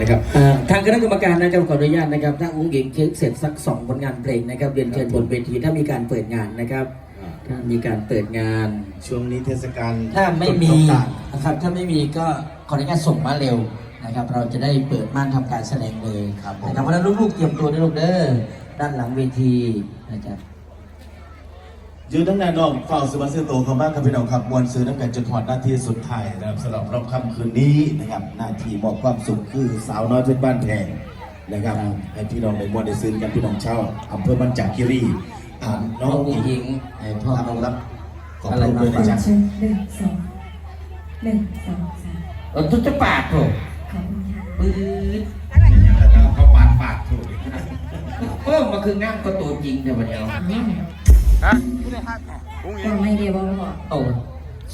นะครับ เอ่อทางคณะกรรมการนะครับขออนุญาตนะครับถ้าอุ้งอิงเสร็จสักสองผลงานเพลงนะครับเรียนเชิญบนเวทีถ้ามีการเปิดงานนะครับถ้ามีการเปิดงาน ช่วงนี้เทศกาลถ้าไม่มีต้นต่างนะครับถ้าไม่มีก็ขออนุญาตส่งมาเร็วนะครับ เราจะได้เปิดม่านทำการแสดงเลยครับผมนะครับเพราะฉะนั้นลูกๆเตรียมตัวด้วยลูกเด้อด้านหลังเวทีนะครับ ยืนตั้งแต่นอกเฝ้าสุวัสดิ์โตเขามากครับพี่น้องครับมวลซื้อน้ำกันจนถอดหน้าที่สุดท้ายนะครับสำหรับรอบค่ำคืนนี้นะครับ หน้าที่มอบความสุขคือสาวน้อยเพชรบ้านแพงนะครับให้พี่น้องได้มวลได้ซื้อกันพี่น้องเช่าวอำเภอบัญจาคีรีอ่าน้น้อองงอุ๋อุ้งงอิอิงงไอ้พ่อรับรับขอบอะไรคุณมาด้วยนะฝากจ๊ะเชิญหนึ่งสองหนึ่งสองสามเออทุกจะปากโถขอบคุณค่ะปื๊ดเขาปาดปาดถูกเออมาคืองานก็ตัวจริงเดี๋ยววันเดียว ก็ไม่เดียวบอกโอ้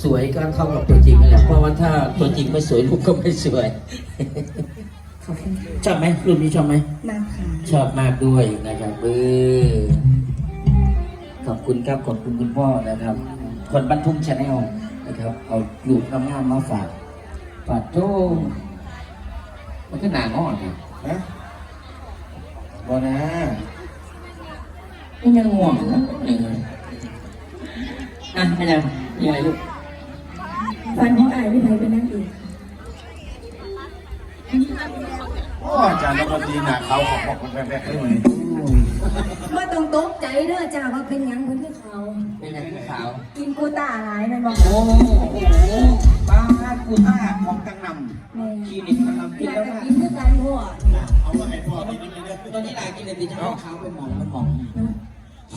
สวยก็เข้ากับตัวจริงนั่นแหละเพราะว่าถ้าตัวจริงไม่สวยลูกก็ไม่สวยขอบคุณค่ะชอบไหมรุ่นนี้ชอบไหมมากค่ะชอบมากด้วยนะครับเออขอบคุณครับขอบคุณคุณพ่อนะครับ คนบรรทุกชาแนลนะครับ เอาลูกงามๆมาฝากฝากโจ้มันก็หนางอนนะนะบอนะ นี่ยังง่วงนะเอออะไม่ยังยังไงลูกฟันของอายพี่ไทยเป็นนั่งเอกโอ้อาจารย์นักดนตรีหนาเขาของบอกคนแรกๆเลยว่าต้องตกใจเด้อจ้าว่าเป็นหยังคนที่เขา เป็นยังขาว กินกูต้าหลายแมันบอกโอ้โหป้ากูท่าของกังนแม่ำคลินิกกังนำกินอยากแล้วจะนะกินคือการหัวเอาว่าให้พ่อกินนิดนึงตอนนี้นายกินเลยดิฉันเอาขาวไปหมองมันหมองน้อ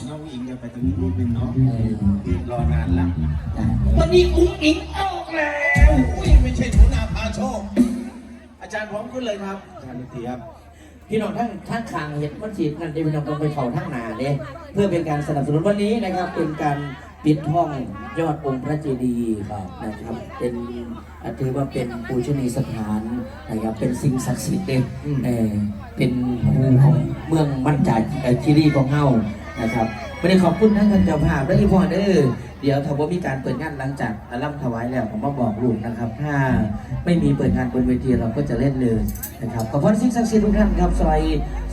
งอิงจะไปตรงนี้นิดนึงเนาะรอนานแล้วตอนนี้อุ้งอิงออกแล้วอุ้ยไม่ใช่หนูนาพาโชค อาจารย์พร้อมขึ้นเลยครับอาจารย์ดนตรีครับพี่น้องทั้งทั้งคางเห็นมันฉีดนั่นเดี๋ยวพี่น้องต้องไปเข่าทั้งหนาเนี่ยเพื่อเป็นการสนับสนุนวันนี้นะครับ เป็นการปิดห้องยอดองค์พระเจดีย์นะครับ เป็นอะถือว่าเป็นปูชนียสถานนะครับเป็นสิ่งศักดิ์สิทธิ์เองเออเป็นครูของเมืองมั่นจ่าเอ่อคีรีของเฮา นะครับวันนี้ขอบคุณท่านเจ้าภาพและอีพอเดอร์เดี๋ยวถ้าว่ามีการเปิดงานหลังจากอารัมถวายแล้วผมมาบอกลูกนะครับ ถ้าไม่มีเปิดงานบนเวทีเราก็จะเล่นเลยนะครับขอบคุณสิ่งศักดิ์สิทธิ์ทุกท่านครับซอย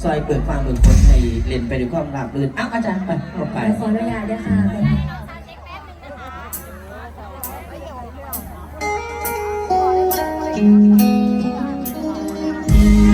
ซอยเปิดฟังเปิดคนให้เล่นไปด้วยความราบรื่นอ้าวอาจารย์ไปเข้าไปขออนุญาตด้วยค่ะพอ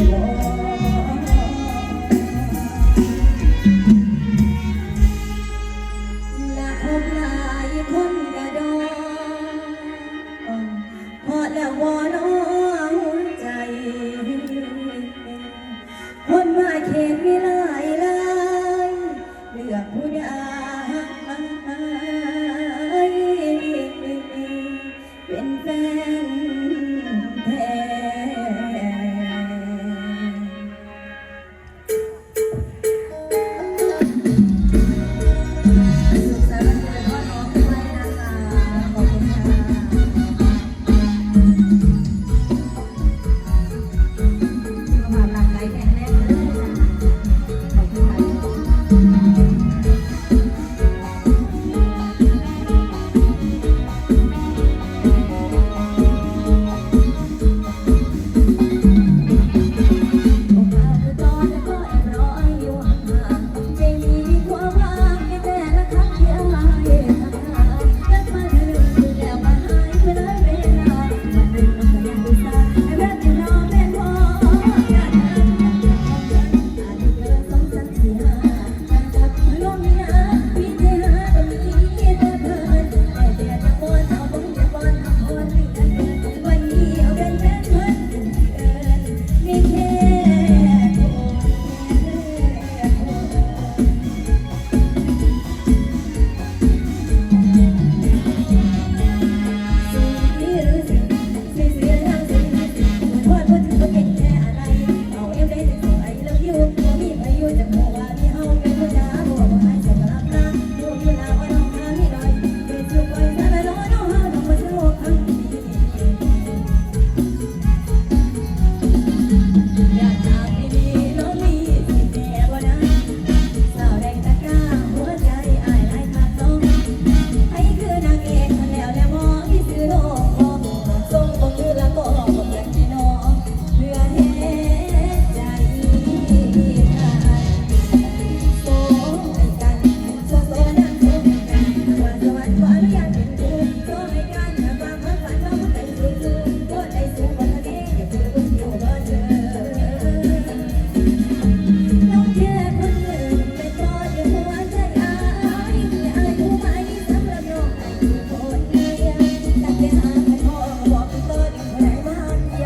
าย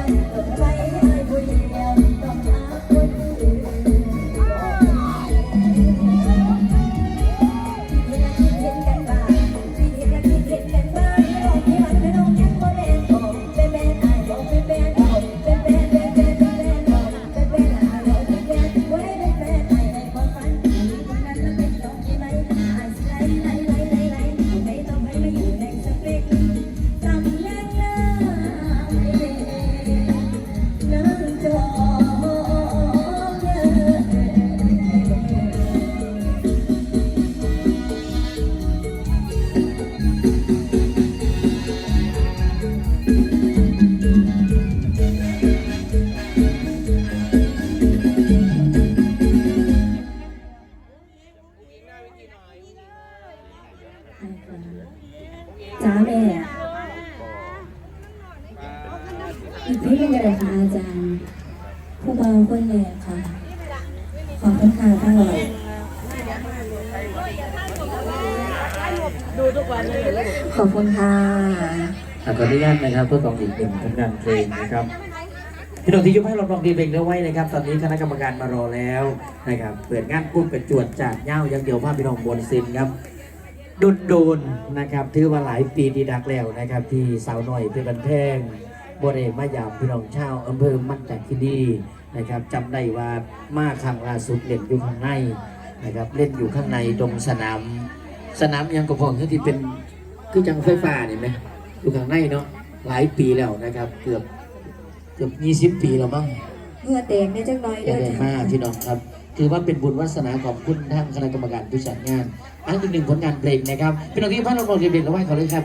Yeah. ขอบคุณค่ะขออนุญาตนะครับเพื่อของอีกหนึ่งผลงานเพลงนะครับพี่น้องที่ยุบให้เราลองดีเพลงเด้ไว้นะครับ ตอนนี้คณะกรรมการมารอแล้วนะครับเปิดงานปุ๊บกระจวดจากเง่ายังเดียวภาพพี่น้องบนซินครับโดนโดนนะครับถือว่าหลายปีดีดักแล้วนะครับ ที่สาวหน่อยเป็นบันแพงบริเวณมายามพี่น้องชาวอำเภอมั่นจากที่นี่นะครับจำได้ว่ามาครั้งล่าสุดเล่นอยู่ข้างในนะครับเล่นอยู่ข้างในตรงสนาม สนามยังกระพงที่เป็น คือจังไฟฟ้าเนี่ยไหมอยู่ข้างในเนาะหลายปีแล้วนะครับ เกือบเกือบยี่สิบปีแล้วมั้งเมื่อเตงได้จังน้อยยัเด้งอไงมากพี่น้องครับ ถือว่าเป็นบุญวาสนาขอบคุณทางคณะกรรมการผู้จัดงาน อันอีกหนึ่งผลงานเพลงนะครับพี่น้องที่พันเราลงเรียนๆแล้วไหว้เขาเลยครับ